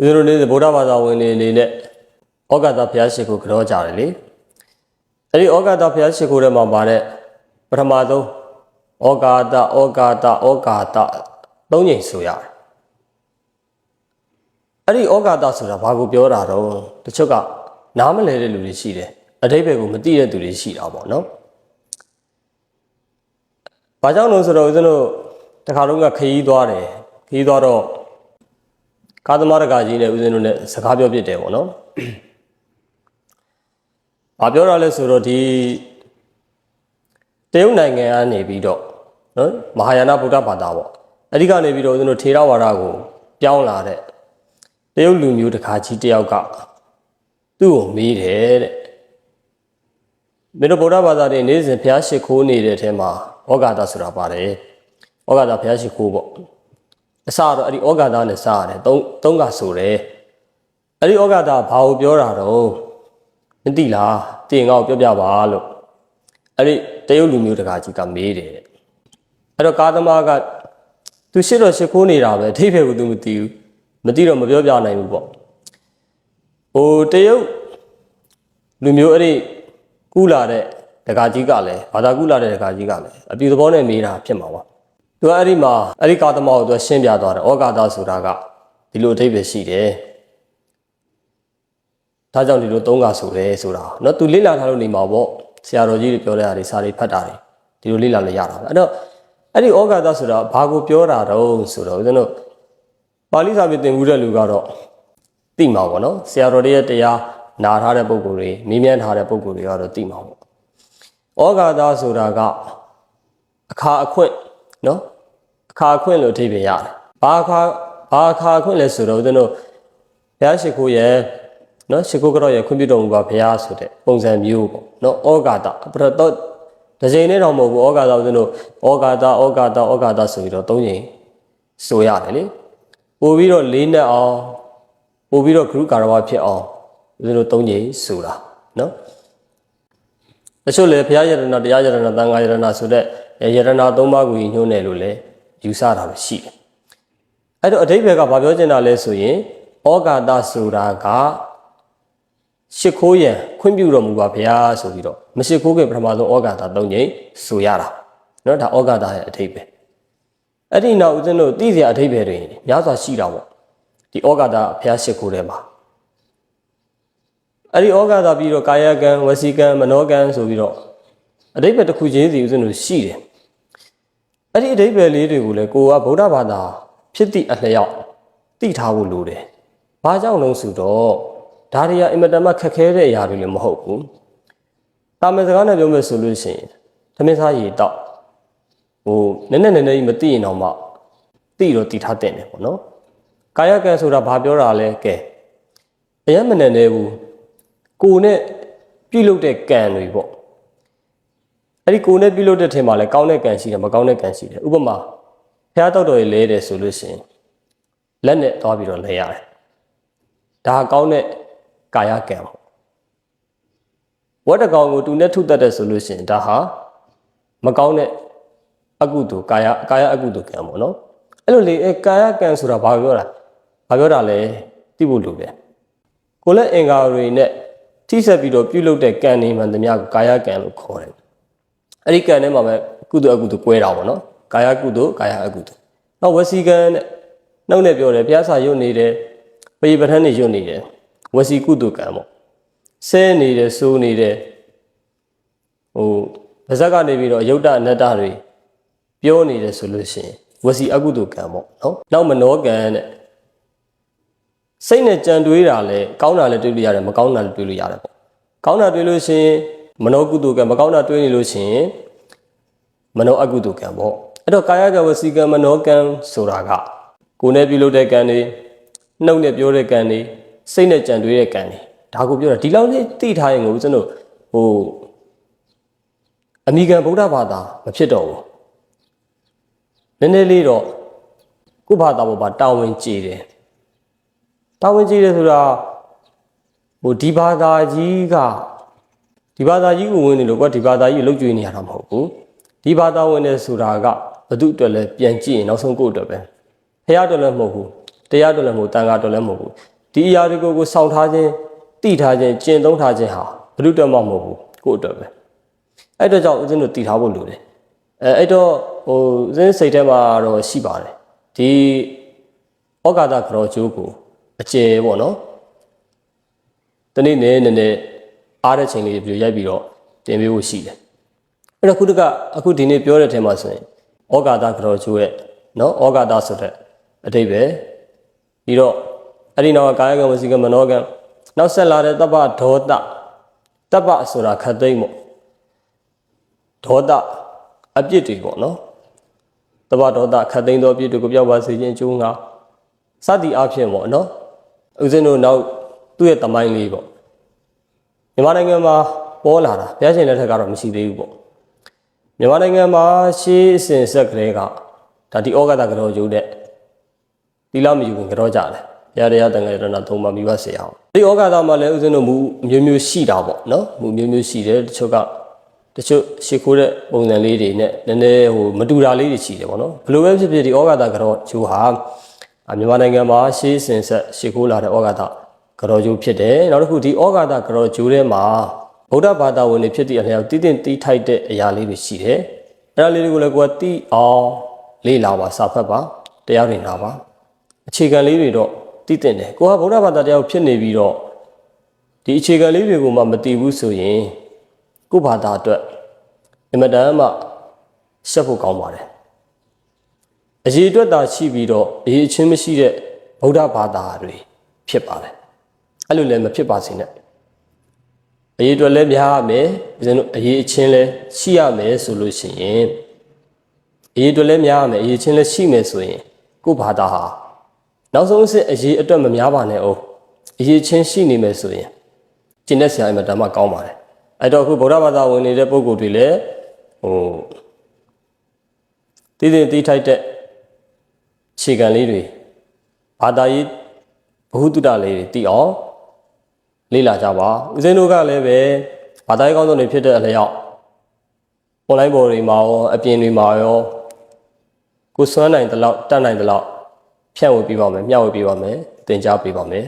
ဦးဇင်းတို့နေ့ဗုဒ္ဓဘာသာဝင်တွေအနေနဲ့ဩဃာတဘုရားရှိခိုးကြောကြတယ်လေအဲ့ဒီဩဃာတဘုရားရှိခိုးထဲမှာပါတဲ့ပထမဆုံးဩဃာတဩဃာတဩဃာတသုံးချိန်ဆိုရတယ်အဲ့ဒီဩဃာတဆိုတာဘာကိုပြောတာတော့တချို့ကနားမလည်တဲ့လူတွေရှိတယ်အတိပ္ပယ်ကိုမသိတဲ့သူတွေရှိတာပေါ့နော်ဘာကြောင့်လို့ဆိုတော့ဦးဇင်းတို့တခါတော့ကခရီးသွားတယ်ခရီးသွားတော့ ကာသမားတကာကြီးနဲ့ဦးဇင်းတို့နဲ့စကားပြောပြစ်တယ်ပေါ့နော်။ဘာပြောရလဲဆိုတော့ဒီတရုတ်နိုင်ငံကနေပြီးတော့နော်မဟာယာနဗုဒ္ဓဘာသာပေါ့။အဲဒီကနေပြီးတော့ဦးဇင်းတို့ထေရဝါဒကိုပြောင်းလာတဲ့တရုတ်လူမျိုးတကာကြီးတယောက်ကသူ့ကိုမေးတယ်တဲ့။မင်းတို့ဗုဒ္ဓဘာသာတွေနေ့စဉ်ဘုရားရှိခိုးနေတဲ့အထဲမှာဩဃာတဆိုတာပါတယ်။ဩဃာတဘုရားရှိခိုးပေါ့။ အစတော့အဲ့ဒီဩဃာတနဲ့စရတယ်သုံးသုံးကဆိုတယ်အဲ့ဒီဩဃာတဘာကိုပြောတာတော့မသိလားတင်ငါ့ကိုပြောပြပါလို့အဲ့ဒီတရုတ်လူမျိုးတကာကြီးကမေးတယ်တဲ့အဲ့တော့ကာသမားကသူရှစ်တော့ရှစ်ခိုးနေတာပဲအထိပ္ပယ်ကသူမသိဘူးမသိတော့မပြောပြနိုင်ဘူးပေါ့ဟိုတရုတ်လူမျိုးအဲ့ဒီကူးလာတဲ့တကာကြီးကလည်းဘာသာကူးလာတဲ့တကာကြီးကလည်းအပြူသဘောနဲ့မေးတာဖြစ်မှာပါ သူကအဲ့ဒီမှာအဲ့ဒီကာသမာကိုသူကရှင်းပြသွားတယ်ဩကာသဆိုတာကဒီလိုအထိပ္ပယ်ရှိတယ်ဒါကြောင့်ဒီလိုသုံးကဆိုတယ်ဆိုတာเนาะသူလေ့လာထားလို့နေမှာပေါ့ဆရာတော်ကြီးတွေပြောတဲ့အားတွေစာတွေဖတ်တာတွေဒီလိုလေ့လာလို့ရတာပဲအဲ့တော့အဲ့ဒီဩကာသဆိုတာဘာကိုပြောတာတော့ဆိုတော့ဦးဇင်းတို့ပါဠိစာပေသင်ကူတဲ့လူကတော့သိမှာပေါ့နော်ဆရာတော်တွေရဲ့တရားနာထားတဲ့ပုံကိုယ်တွေမေးမြန်းထားတဲ့ပုံကိုယ်တွေကတော့သိမှာပေါ့ဩကာသဆိုတာကအခါအခွင့်နော် အခါအခွင့်လို့အထိပ္ပယ်ရတယ်။ဘာအခါဘာအခါအခွင့်လဲဆိုတော့ဦးဇင်းတို့ဘုရားရှိခိုးရဲ့နော်ရှိခိုးကတော့ရဲ့ခွင့်ပြုတော်မူပါဘုရားဆိုတဲ့ပုံစံမျိုးပေါ့နော်ဩဃာတပရတော့တစ်ချိန်နဲ့တော့မဟုတ်ဘူးဩဃာတဦးဇင်းတို့ဩဃာတဩဃာတဩဃာတဆိုပြီးတော့သုံးချိန်ဆိုရတယ်လေပို့ပြီးတော့လေးနဲ့အောင်ပို့ပြီးတော့ဂရုကာရဝဖြစ်အောင်ဦးဇင်းတို့သုံးချိန်ဆိုတာနော်တချို့လည်းဘုရားယရဏတရားယရဏသံဃာယရဏဆိုတဲ့ယရဏသုံးပါးကိုညှိုးနေလို့လည်း ယူဆတာပဲရှိတယ်။အဲ့တော့အတိဘယ်ကဘာပြောချင်တာလဲဆိုရင်ဩကာသဆိုတာကရှ िख ိုးရန်ခွင့်ပြုတော်မူပါဘုရားဆိုပြီးတော့မရှ िख ိုးခင်ပထမဆုံးဩကာသသုံးချိန်ဆိုရတာ။နော်ဒါဩကာသရဲ့အတိဘယ်။အဲ့ဒီနောက်ဦးဇင်းတို့သိစရာအတိဘယ်တွေများစွာရှိတာပေါ့။ဒီဩကာသဘုရားရှ िख ိုးထဲမှာ အဲ့ဒီဩဃာတာပြီးတော့ကာယကံဝစီကံမနောကံဆိုပြီးတော့အတိပ္ပယ်တစ်ခုချင်းစီဥစဉ်လို့ရှိတယ် အဲ့ဒီအတိပ္ပယ်လေးတွေကိုလည်းကိုကဗုဒ္ဓဘာသာဖြစ်သည့်အလျောက်သိထားဖို့လိုတယ်။ဘာကြောင့်လို့ဆိုတော့ဒါတွေကအင်မတန်မှခက်ခဲတဲ့အရာတွေလည်းမဟုတ်ဘူး။တာမန်စကားနဲ့ပြောမယ်ဆိုလို့ရှိရင်သမင်းစားရည်တော့ဟိုနည်းနည်းနည်းနည်းကြီးမသိရင်တော့မှသိတော့တည်ထားတဲ့တယ်ပေါ့နော်။ကာယကံဆိုတာဘာပြောတာလဲကဲအရင်မနဲ့နေဘူးကိုနဲ့ပြုတ်လုတဲ့ကံတွေပေါ့ အဲ့ဒီကိုနဲ့ပြုတ်လုတဲ့ထင်မှာလဲကောင်းတဲ့ကံရှိတယ်မကောင်းတဲ့ကံရှိတယ်ဥပမာဖះတောက်တော်ရေလဲတယ်ဆိုလို့ရှိရင်လက်နဲ့သွားပြီးတော့လဲရတယ်ဒါကောင်းတဲ့ကာယကံပေါ့ဝတ်တကောင်ကိုတူနဲ့ထုတတ်တဲ့ဆိုလို့ရှိရင်ဒါဟာမကောင်းတဲ့အကုသိုလ်ကာယကာယအကုသိုလ်ကံပေါ့နော်အဲ့လိုလေအဲကာယကံဆိုတာဘာပြောတာဘာပြောတာလဲသိဖို့လိုတယ်ကိုလည်းအင်္ဂါတွေနဲ့ထိဆက်ပြီးတော့ပြုလုပ်တဲ့ကံတွေမှန်သမျှကိုကာယကံလို့ခေါ်တယ်။ အဲ့ဒီကံထဲမှာပဲကုသိုလ်အကုသိုလ်ကွဲတာပေါ့နော်။ကာယကုသိုလ်ကာယအကုသိုလ်။နောက်ဝစီကံနဲ့နှုတ်နဲ့ပြောတယ်ဘုရားစာရွတ်နေတယ်ပရိပဋ္ဌာန်းနေရွတ်နေတယ်ဝစီကုသိုလ်ကံပေါ့။ဆဲနေတယ်စိုးနေတယ်ဟိုဗဇက်ကနေပြီးတော့ယုတ်တအနတ္တတွေပြောနေတယ်ဆိုလို့ရှိရင်ဝစီအကုသိုလ်ကံပေါ့နော်။နောက်မနောကံနဲ့စိတ်နဲ့ကြံတွေးတာလည်းကောင်းတာလည်းတွေးလို့ရတယ်မကောင်းတာလည်းတွေးလို့ရတယ်ပေါ့ကောင်းတာတွေးလို့ရှိရင်မနောကုသိုလ်ကံမကောင်းတာတွေးနေလို့ရှိရင် မနောအကုသိုလ်ကံပေါ့အဲ့တော့ကာယကံဝစီကံမနောကံဆိုတာကကိုယ်နဲ့ပြုလုပ်တဲ့ကံတွေနှုတ်နဲ့ပြောတဲ့ကံတွေစိတ်နဲ့ကြံတွေးတဲ့ကံတွေဒါကိုပြောတာဒီလောက်လေးသိထားရင်ကိုဦးဇင်းတို့ဟိုအမိကံဗုဒ္ဓဘာသာမဖြစ်တော့ဘူးနည်းနည်းလေးတော့ကိုယ့်ဘာသာပေါ်မှာတာဝန်ကျေတယ်တာဝန်ကြီးတယ်ဆိုတာဟိုဒီဘာသာကြီးကဒီဘာသာကြီးကိုဝင်နေလို့ကွာဒီဘာသာကြီးကိုလုတ်ကျွေးနေရတာမဟုတ်ဘူး ဒီဘာသာဝင်နေဆိုတာကဘု து အတွက်လဲပြန်ကြည့်ရင်နောက်ဆုံးကိုယ့်အတွက်ပဲဖះအတွက်လည်းမဟုတ်ဘူးတရားတော်လည်းမဟုတ်တန်ခါတော်လည်းမဟုတ်ဘူးဒီအရာတွေကိုကိုစောင့်ထားခြင်းတည်ထားခြင်းကျင့်သုံးထားခြင်းဟာဘုရုတ္တမမဟုတ်ဘူးကိုယ့်အတွက်ပဲအဲ့တော့ကြောင့်ဦးဇင်းတို့တည်ထားဖို့လိုတယ်အဲအဲ့တော့ဟိုဦးဇင်းစိတ်ထဲမှာတော့ရှိပါတယ်ဒီဩကာသကရောကျိုးကိုအကျယ်ပေါ့နော်တနေ့နဲ့နည်းနည်းအားတဲ့ချိန်လေးပြရိုက်ပြီးတော့တင်ပေးဖို့ရှိတယ် အဲ့တော့ခုတကအခုဒီနေ့ပြောတဲ့ထဲမှာဆိုရင်ဩကာသကရောကျိုးရဲ့နော်ဩကာသဆိုတဲ့အတိတ်ပဲပြီးတော့အဲ့ဒီနောက်ကကာယကံဝစီကံမနောကံနောက်ဆက်လာတဲ့တပ္ပဒေါတတပ္ပဆိုတာခတ်သိမ့်ပေါ့ဒေါတအပြစ်တွေပေါ့နော်တပ္ပဒေါတခတ်သိမ့်သောအပြစ်တွေကိုပြောက်ပါစေခြင်းအကျိုးငါစသည်အဖြစ်ပေါ့နော်ဦးဇင်းတို့နောက်သူ့ရဲ့တမိုင်းလေးပေါ့မြန်မာနိုင်ငံမှာပေါ်လာတာဘုရားရှင်လက်ထက်ကတော့မရှိသေးဘူးပေါ့ မြန်မာနိုင်ငံမှာရှေးအစဉ်ဆက်ကလေးကဒါဒီဩဂတကတော်ကျိုးတဲ့ဒီလောက်မယူခင်ကြောကြတယ်ရရရတန်ငယ်ရဏသုံးပါမိဘဆရာအောင်ဒီဩဂတမှာလည်းဦးဇင်းတို့မူမျိုးမျိုးရှိတာပေါ့နော်မူမျိုးမျိုးရှိတယ်တချို့ကတချို့ရှ िख ိုးတဲ့ပုံစံလေးတွေနဲ့နည်းနည်းဟိုမတူတာလေးတွေရှိတယ်ပေါ့နော်ဘယ်လိုပဲဖြစ်ဖြစ်ဒီဩဂတကတော့ကျိုးဟာအာမြန်မာနိုင်ငံမှာရှေးအစဉ်ဆက်ရှ िख ိုးလာတဲ့ဩဂတကတော်ကျိုးဖြစ်တယ်နောက်တစ်ခုဒီဩဂတကတော်ကျိုးထဲမှာ ဗုဒ္ဓဘာသာဝင်တွေဖြစ်တဲ့အလျောက်တည်တည်တီးထိုက်တဲ့အရာလေးတွေရှိတယ်အဲ့ဒါလေးတွေကိုလည်းကိုယ်ကတီးအောင်လေ့လာပါစာဖတ်ပါတရားတွေနာပါအခြေခံလေးတွေတော့တည်တင်တယ်ကိုကဗုဒ္ဓဘာသာတရားကိုဖြစ်နေပြီးတော့ဒီအခြေခံလေးတွေကိုမှမတည်ဘူးဆိုရင်ကိုယ့်ဘာသာအတွက်အင်မတန်မှရှက်ဖို့ကောင်းပါတယ်အရေးအတွက်သာရှိပြီးတော့အရေးအချင်းမရှိတဲ့ဗုဒ္ဓဘာသာတွေဖြစ်ပါတယ်အဲ့လိုလည်းမဖြစ်ပါစေနဲ့ အရေးအတွက်လည်းများရမယ်ဦးဇင်းတို့အရေးအချင်းလည်းရှိရမယ်ဆိုလို့ရှိရင်အရေးအတွက်လည်းများရမယ်အရေးချင်းလည်းရှိမယ်ဆိုရင်ကိုယ့်ဘာသာဟာနောက်ဆုံးအဆင့်အရေးအတွက်မများပါနဲ့အောင်အရေးချင်းရှိနေမယ်ဆိုရင်ကျင့်တဲ့ဆရာအင်မတန်မှကောင်းပါတယ်အဲ့တော့အခုဗုဒ္ဓဘာသာဝင်နေတဲ့ပုဂ္ဂိုလ်တွေလည်းဟိုတည်တည်တီးထိုက်တဲ့ခြေခံလေးတွေဘာသာရေးဘ ഹു တုတလေးတွေတည်အောင် လေ့လာကြပါဦးဇင်းတို့ကလည်းပဲဘာသာရေးကောင်းဆုံးတွေဖြစ်တဲ့အလျောက် online ပေါ်တွေမှာရောအပြင်တွေမှာရောကိုစွမ်းနိုင်တဲ့လောက်တတ်နိုင်တဲ့လောက်ဖြန့်ဝေပေးပါမယ်မျှဝေပေးပါမယ်သင်ကြားပေးပါမယ်